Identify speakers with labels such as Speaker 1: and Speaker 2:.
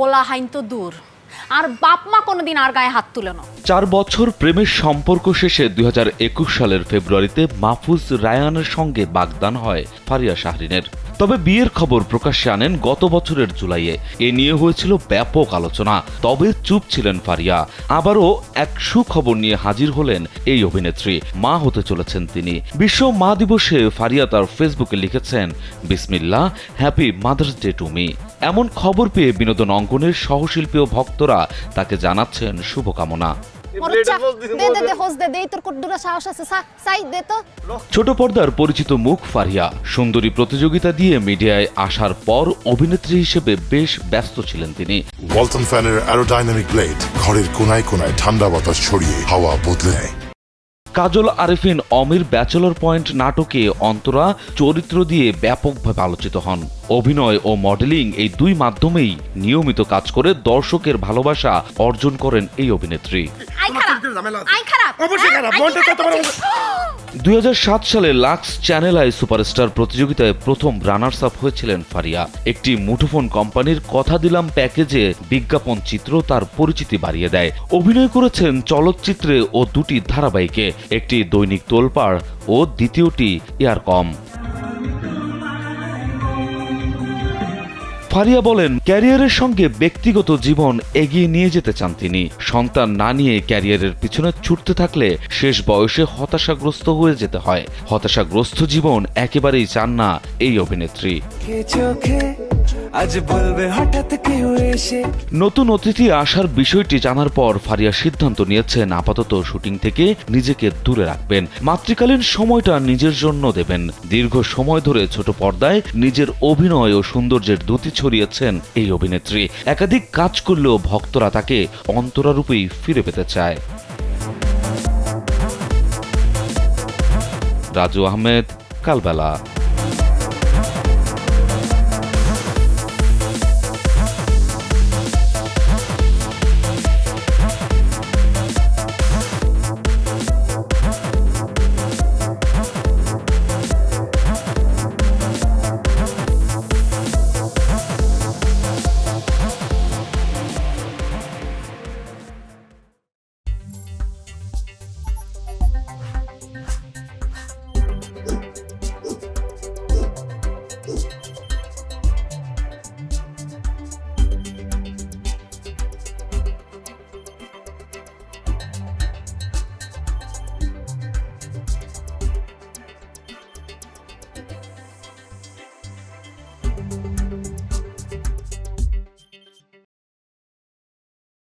Speaker 1: পোলা হাইন তো দূর। আর বাপ মা কোনোদিন আর গায়ে হাত তুলে না।
Speaker 2: চার বছর প্রেমের সম্পর্ক শেষে দুই হাজার একুশ সালের ফেব্রুয়ারিতে মাহফুজ রায়ানের সঙ্গে বাগদান হয় ফারিয়া শাহরিনের। তবে বিয়ের খবর প্রকাশ্যে আনেন গত বছরের জুলাইয়ে। এ নিয়ে হয়েছিল ব্যাপক আলোচনা। তবে চুপ ছিলেন ফারিয়া। আবারও এক সুখবর নিয়ে হাজির হলেন এই অভিনেত্রী। মা হতে চলেছেন তিনি। বিশ্ব মা দিবসে ফারিয়া তার ফেসবুকে লিখেছেন বিসমিল্লা happy mother's day to me. এমন খবর পেয়ে বিনোদন অঙ্গনের সহশিল্পী ও ভক্তরা তাকে জানাচ্ছেন শুভকামনা। ছোট পর্দার পরিচিত মুখ ফারিয়া সুন্দরী প্রতিযোগিতা দিয়ে মিডিয়ায় আসার পর অভিনেত্রী হিসেবে বেশ ব্যস্ত ছিলেন তিনি।
Speaker 3: ওয়ালটন ফ্যানের অ্যারোডাইনামিক ব্লেড ঘরের কোনায় কোনায় ঠান্ডা বাতাস ছড়িয়ে হাওয়া বদলে নেয়।
Speaker 2: কাজল আরেফিন অমির ব্যাচেলর পয়েন্ট নাটকে অন্তরা চরিত্র দিয়ে ব্যাপকভাবে আলোচিত হন। অভিনয় ও মডেলিং এই দুই মাধ্যমেই নিয়মিত কাজ করে দর্শকের ভালোবাসা অর্জন করেন এই অভিনেত্রী। দুই সালে লাক্স চ্যানেল আই সুপারস্টার প্রতিযোগিতায় প্রথম রানার্স আপ হয়েছিলেন ফারিয়া। একটি মুঠোফোন কোম্পানির কথা দিলাম প্যাকেজে বিজ্ঞাপন চিত্র তার পরিচিতি বাড়িয়ে দেয়। অভিনয় করেছেন চলচ্চিত্রে ও দুটি ধারাবাহিকে, একটি দৈনিক তোলপাড় ও দ্বিতীয়টি এয়ার কম ফারিয়া বলেন, ক্যারিয়ারের সঙ্গে ব্যক্তিগত জীবন এগিয়ে নিয়ে যেতে চান তিনি। সন্তান না নিয়ে ক্যারিয়ারের পিছনে ছুটতে থাকলে শেষ বয়সে হতাশাগ্রস্ত হয়ে যেতে হয়। হতাশাগ্রস্ত জীবন একেবারেই চান না এই অভিনেত্রী।
Speaker 4: আজ বলবে হঠাৎ কেউ এসে।
Speaker 2: নতুন অতিথি আসার বিষয়টি জানার পর ফারিয়া সিদ্ধান্ত নিয়েছেন, আপাতত শুটিং থেকে নিজেকে দূরে রাখবেন। মাতৃকালীন সময়টা নিজের জন্য দেবেন। দীর্ঘ সময় ধরে ছোট পর্দায় নিজের অভিনয় ও সৌন্দর্যের দ্যুতি ছড়িয়েছেন এই অভিনেত্রী। একাধিক কাজ করলেও ভক্তরা তাকে অন্তরারূপেই ফিরে পেতে চায়। রাজু আহমেদ, কালবেলা।